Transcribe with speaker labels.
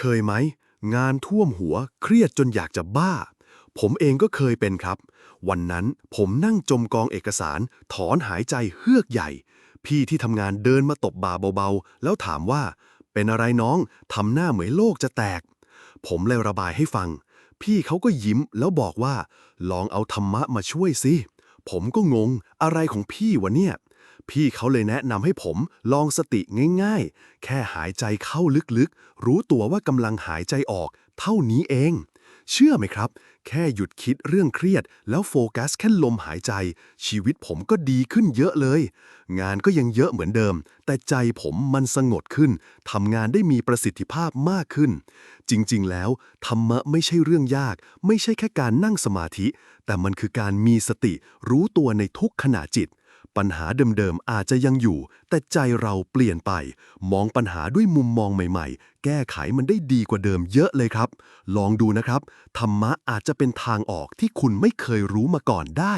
Speaker 1: เคยไหม งานท่วมหัวเครียดจนอยากจะบ้า ผมเองก็เคยเป็นครับ วันนั้นผมนั่งจมกองเอกสาร ถอนหายใจเฮือกใหญ่ พี่ที่ทำงานเดินมาตบบ่าเบาๆ แล้วถามว่า เป็นอะไรน้องทำหน้าเหมือนโลกจะแตก ผมเลยระบายให้ฟัง พี่เขาก็ยิ้มแล้วบอกว่า ลองเอาธรรมะมาช่วยสิผมก็งงอะไรของพี่วะเนี่ย พี่เขาเลยแนะนำให้ผมลองสติง่ายๆ แค่หายใจเข้าลึกๆ รู้ตัวว่ากำลังหายใจออก เท่านี้เอง เชื่อไหมครับ แค่หยุดคิดเรื่องเครียด แล้วโฟกัสแค่ลมหายใจ ชีวิตผมก็ดีขึ้นเยอะเลย งานก็ยังเยอะเหมือนเดิม แต่ใจผมมันสงบขึ้นทำงานได้มีประสิทธิภาพมากขึ้น จริงๆ แล้วธรรมะไม่ใช่เรื่องยาก ไม่ใช่แค่การนั่งสมาธิ แต่มันคือการมีสติ รู้ตัวในทุกขณะจิต ปัญหาเดิมๆอาจจะยังอยู่ แต่ใจเราเปลี่ยนไป มองปัญหาด้วยมุมมองใหม่ๆ แก้ไขมันได้ดีกว่าเดิมเยอะเลยครับ ลองดูนะครับ ธรรมะอาจจะเป็นทางออกที่คุณไม่เคยรู้มาก่อนได้